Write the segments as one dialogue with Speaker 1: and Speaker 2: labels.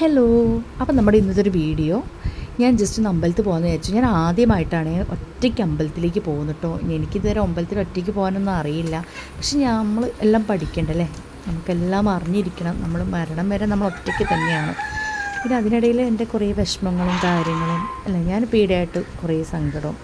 Speaker 1: Hello അപ്പം നമ്മുടെ ഇന്നത്തെ ഒരു വീഡിയോ. ഞാൻ ജസ്റ്റ് ഒന്ന് അമ്പലത്തിൽ പോകുന്നത് വിചാരിച്ചു. ഞാൻ ആദ്യമായിട്ടാണ് ഒറ്റയ്ക്ക് അമ്പലത്തിലേക്ക് പോകുന്നത് എനിക്കിതുവരെ അമ്പലത്തിൽ ഒറ്റയ്ക്ക് പോകാനൊന്നും അറിയില്ല. പക്ഷെ നമ്മൾ എല്ലാം പഠിക്കണ്ടല്ലേ നമുക്കെല്ലാം അറിഞ്ഞിരിക്കണം. നമ്മൾ മരണം വരെ നമ്മൾ ഒറ്റയ്ക്ക് തന്നെയാണ്. പിന്നെ അതിനിടയിൽ എന്റെ കുറേ വിഷമങ്ങളും കാര്യങ്ങളും അല്ല ഞാൻ പീഡയായിട്ട് കുറേ സങ്കടവും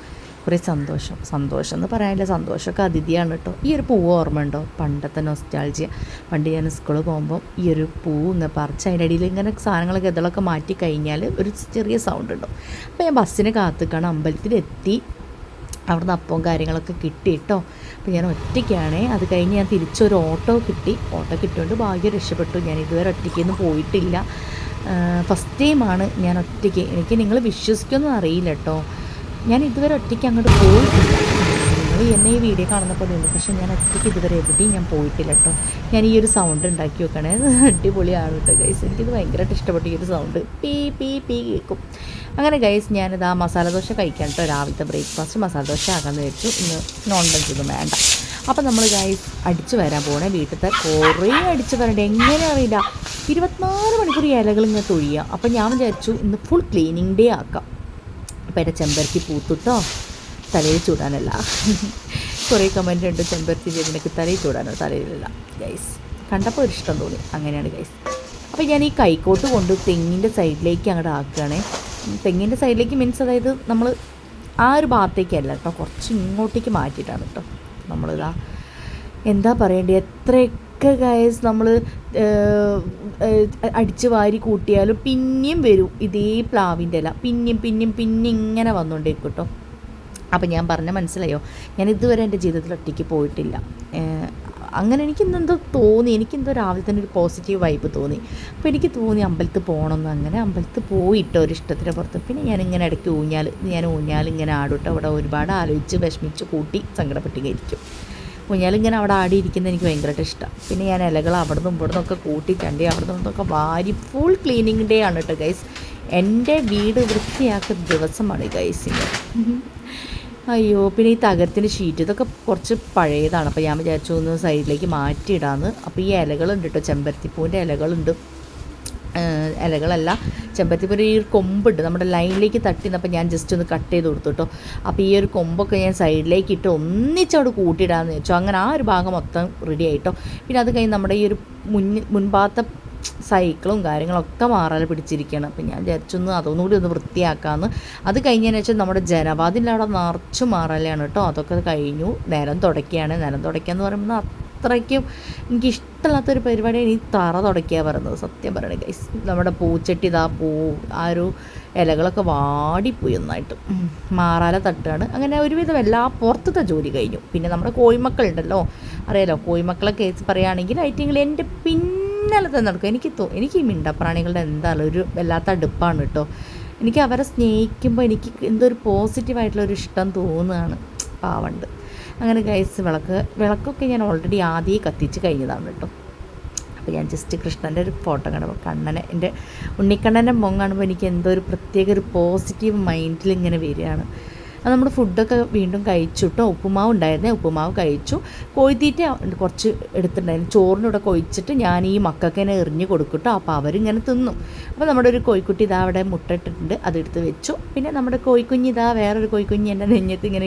Speaker 1: കുറേ സന്തോഷം. സന്തോഷം എന്ന് പറയാനില്ല. സന്തോഷമൊക്കെ അതിഥിയാണ് കേട്ടോ. ഈ ഒരു പൂവ് ഓർമ്മ ഉണ്ടോ? പണ്ടത്തെ നൊസ്റ്റാൾജിയ പണ്ട് ഞാൻ സ്കൂളിൽ പോകുമ്പോൾ ഈ ഒരു പൂവ് ഇങ്ങനെ പറിച്ച് അതിന്റെ അടിയിൽ ഇങ്ങനെ സാധനങ്ങളൊക്കെ ഇതളൊക്കെ മാറ്റി കഴിഞ്ഞാൽ ഒരു ചെറിയ സൗണ്ട് ഉണ്ടാവും അപ്പോൾ ഞാൻ ബസ്സിന് കാത്തുക്കാണ്. അമ്പലത്തിലെത്തി അവിടുന്ന് അപ്പവും കാര്യങ്ങളൊക്കെ കിട്ടി കേട്ടോ. അപ്പോൾ ഞാൻ ഒറ്റയ്ക്കാണ്. അത് കഴിഞ്ഞ് ഞാൻ തിരിച്ചൊരു ഓട്ടോ കിട്ടി. ഓട്ടോ കിട്ടിയോണ്ട് ഭാഗ്യം രക്ഷപ്പെട്ടു. ഞാൻ ഇതുവരെ ഒറ്റയ്ക്കൊന്നും പോയിട്ടില്ല. ഫസ്റ്റ് ടൈമാണ് ഞാൻ ഒറ്റയ്ക്ക്. എനിക്ക് നിങ്ങൾ വിശ്വസിക്കുമെന്ന് അറിയില്ല കേട്ടോ. ഞാൻ ഇതുവരെ ഒറ്റയ്ക്ക് അങ്ങോട്ട് പോയിട്ടില്ല. എന്നെ ഈ വീഡിയോ കാണുന്ന പോലെ പക്ഷേ ഞാൻ ഒറ്റയ്ക്ക് ഇതുവരെ എവിടെയും ഞാൻ പോയിട്ടില്ല കേട്ടോ. ഞാൻ ഈ ഒരു സൗണ്ട് ഉണ്ടാക്കി വെക്കണേ. അടിപൊളിയാണ് കേട്ടോ ഗൈസ് എനിക്കിത് ഭയങ്കരമായിട്ട് ഇഷ്ടപ്പെട്ടു ഈ ഒരു സൗണ്ട് പീ പീ പീ കേൾക്കും അങ്ങനെ ഗൈസ് ഞാനിത് ആ മസാല ദോശ കഴിക്കാൻ കേട്ടോ രാവിലത്തെ ബ്രേക്ക്ഫാസ്റ്റ് മസാല ദോശ ആകാമെന്ന് വെച്ചു ഇന്ന് നോൺ വെജ് ഒന്നും വേണ്ട. അപ്പം നമ്മൾ ഗൈസ് അടിച്ചു വരാൻ പോകണേ വീട്ടിലത്തെ കുറേ അടിച്ചു വരണ്ടേ. എങ്ങനെ അറിയില്ല. ഇരുപത്തിനാല് മണിക്കൂർ ഇലകൾ ഇങ്ങനെ തൊഴിയുക അപ്പം ഞാൻ വിചാരിച്ചു ഇന്ന് ഫുൾ ക്ലീനിങ് ഡേ ആക്കാം. അപ്പം എന്റെ ചെമ്പരത്തി പൂത്തുട്ടോ തലയിൽ ചൂടാനല്ല. കുറേ കമന്റ് ഉണ്ട് ചെമ്പരത്തി നിനക്ക് തലയിൽ ചൂടാനോ തലയിലല്ല. ഗൈസ് കണ്ടപ്പോൾ ഒരു ഇഷ്ടം തോന്നി. അങ്ങനെയാണ് ഗൈസ് അപ്പോൾ ഞാൻ ഈ കൈക്കോട്ട് കൊണ്ട് തെങ്ങിന്റെ സൈഡിലേക്ക് അങ്ങോട്ട് ആക്കുകയാണേ. തെങ്ങിന്റെ സൈഡിലേക്ക് മീൻസ് അതായത് നമ്മൾ ആ ഒരു ഭാഗത്തേക്കല്ല കേട്ടോ കുറച്ച് ഇങ്ങോട്ടേക്ക് മാറ്റിയിട്ടാണ് കേട്ടോ. നമ്മളിതാ എന്താ പറയേണ്ടത് എത്രയൊക്കെ ഗൈസ് നമ്മൾ അടിച്ച് വാരി കൂട്ടിയാലും പിന്നെയും വരും ഇതേ പ്ലാവിന്റെ ഇല. പിന്നെയും പിന്നെയും പിന്നെ ഇങ്ങനെ വന്നുകൊണ്ടിരിക്കും കേട്ടോ അപ്പം ഞാൻ പറഞ്ഞ മനസ്സിലായോ? ഞാൻ ഇതുവരെ എന്റെ ജീവിതത്തിൽ ഒറ്റയ്ക്ക് പോയിട്ടില്ല. അങ്ങനെ എനിക്ക് ഇന്നെന്തോ തോന്നി. എനിക്കെന്തോ രാവിലെ തന്നെ ഒരു പോസിറ്റീവ് വൈബ് തോന്നി. അപ്പോൾ എനിക്ക് തോന്നി അമ്പലത്തിൽ പോകണമെന്ന് അങ്ങനെ അമ്പലത്തിൽ പോയിട്ടോ ഒരു ഇഷ്ടത്തിന്റെ പുറത്ത്. പിന്നെ ഞാൻ ഇങ്ങനെ ഇടയ്ക്ക് ഊഞ്ഞാൽ ഞാൻ ഊഞ്ഞാൽ ഇങ്ങനെ ആടുട്ടോ. അവിടെ ഒരുപാട് ആലോചിച്ച് വിഷമിച്ച് കൂട്ടി സങ്കടപ്പെട്ടിരിക്കും ഊഞ്ഞാലിങ്ങനെ അവിടെ ആടിയിരിക്കുന്നത് എനിക്ക് ഭയങ്കരമായിട്ട് ഇഷ്ടം. പിന്നെ ഞാൻ ഇലകൾ അവിടെ നിന്നും ഇവിടെ നിന്നൊക്കെ കൂട്ടി ചണ്ടി അവിടെ നിന്നൊക്കെ വാരി ഫുൾ ക്ലീനിങ് ഡേ ആണ് കേട്ടോ ഗൈസ് എന്റെ വീട് വൃത്തിയാക്കുന്ന ദിവസമാണ് ഗൈസിന്റെ അയ്യോ പിന്നെ ഈ തകരത്തിന്റെ ഷീറ്റ് ഇതൊക്കെ കുറച്ച് പഴയതാണ്. അപ്പോൾ ഞാൻ വിചാരിച്ചു ഒന്ന് സൈഡിലേക്ക് മാറ്റിയിടാന്ന്. അപ്പോൾ ഈ ഇലകളുണ്ട് കേട്ടോ ചെമ്പരത്തിപ്പൂവിന്റെ ഇലകളുണ്ട്. ഇലകളല്ല. ചെമ്പരത്തിപ്പൂവിന്റെ ഈ ഒരു കൊമ്പുണ്ട്. നമ്മുടെ ലൈനിലേക്ക് തട്ടിന്നപ്പോൾ ഞാൻ ജസ്റ്റ് ഒന്ന് കട്ട് ചെയ്ത് കൊടുത്തു കേട്ടോ അപ്പോൾ ഈ ഒരു കൊമ്പൊക്കെ ഞാൻ സൈഡിലേക്ക് ഇട്ട് ഒന്നിച്ചവിടെ കൂട്ടിയിടാമെന്ന് വെച്ചോ. അങ്ങനെ ആ ഒരു ഭാഗം മൊത്തം റെഡി ആയിട്ടോ പിന്നെ അത് കഴിഞ്ഞ് നമ്മുടെ ഈ ഒരു മുൻ മുൻഭാഗത്തെ സൈക്കിളും കാര്യങ്ങളൊക്കെ മാറാതെ പിടിച്ചിരിക്കുകയാണ് അപ്പം ഞാൻ വിചാരിച്ചൊന്ന് അതൊന്നുകൂടി ഒന്ന് വൃത്തിയാക്കാമെന്ന് അത് കഴിഞ്ഞതിന് വെച്ചാൽ നമ്മുടെ ജനവാദിന്റെ അവിടെ നിറച്ചു മാറലാണ് കേട്ടോ അതൊക്കെ കഴിഞ്ഞു. നേരം തുടയ്ക്കുകയാണ് നേരം തുടയ്ക്കുക എന്ന് പറയുമ്പോൾ അത്രയ്ക്കും എനിക്ക് ഇഷ്ടമില്ലാത്തൊരു പരിപാടിയാണ് ഈ തറ തുടയ്ക്കുക പറയുന്നത്. സത്യം പറയണേ ഗൈസ് നമ്മുടെ പൂച്ചട്ടി ഇതാ പൂ ആ ഒരു ഇലകളൊക്കെ വാടിപ്പോയി ഒന്നായിട്ട്. മാറാല തട്ടാണ്. അങ്ങനെ ഒരുവിധം എല്ലാ പുറത്തത്തെ ജോലി കഴിഞ്ഞു. പിന്നെ നമ്മുടെ കോഴിമക്കളുണ്ടല്ലോ. അറിയാലോ കോഴിമക്കളെ കേസ് പറയുകയാണെങ്കിൽ ഐറ്റിങ്ങൾ എന്റെ പിന്നാലത്തെ നടക്കും. എനിക്ക് തോ എനിക്ക് ഈ മിണ്ടപ്രാണികളുടെ എന്തായാലും ഒരു വല്ലാത്ത അടുപ്പാണ് കേട്ടോ. എനിക്ക് അവരെ സ്നേഹിക്കുമ്പോൾ എനിക്ക് എന്തോ ഒരു പോസിറ്റീവായിട്ടുള്ള ഒരു ഇഷ്ടം തോന്നുകയാണ്. പാവണ്ട്. അങ്ങനെ ഗൈസ് വിളക്ക് വിളക്കൊക്കെ ഞാൻ ഓൾറെഡി ആദ്യം കത്തിച്ച് കഴിഞ്ഞതാണ് കേട്ടോ. അപ്പോൾ ഞാൻ ജസ്റ്റ് കൃഷ്ണന്റെ ഒരു ഫോട്ടോ കാണുമ്പോൾ കണ്ണനെ എന്റെ ഉണ്ണിക്കണ്ണന്റെ മുഖം കാണുമ്പോൾ എനിക്ക് എന്തോ ഒരു പ്രത്യേക ഒരു പോസിറ്റീവ് മൈൻഡിൽ ഇങ്ങനെ വരികയാണ്. അത് നമ്മൾ ഫുഡൊക്കെ വീണ്ടും കഴിച്ചു കേട്ടോ ഉപ്പുമാവ് ഉണ്ടായിരുന്നേ ഉപ്പുമാവ് കഴിച്ചു. കൊയ്തിട്ട് കുറച്ച് എടുത്തിട്ടുണ്ടായിരുന്നു. ചോറിനൂടെ കൊഴിച്ചിട്ട് ഞാൻ ഈ മക്കൾക്ക് തന്നെ എറിഞ്ഞ് കൊടുക്കട്ടോ കേട്ടോ അപ്പോൾ അവരിങ്ങനെ തിന്നും. അപ്പോൾ നമ്മുടെ ഒരു കോഴിക്കുട്ടി ഇതാ അവിടെ മുട്ട ഇട്ടിട്ടുണ്ട് അതെടുത്ത് വെച്ചു. പിന്നെ നമ്മുടെ കോഴിക്കുഞ്ഞ് ഇതാ വേറൊരു കോഴിക്കുഞ്ഞ് എന്റെ നെഞ്ഞത്ത് ഇങ്ങനെ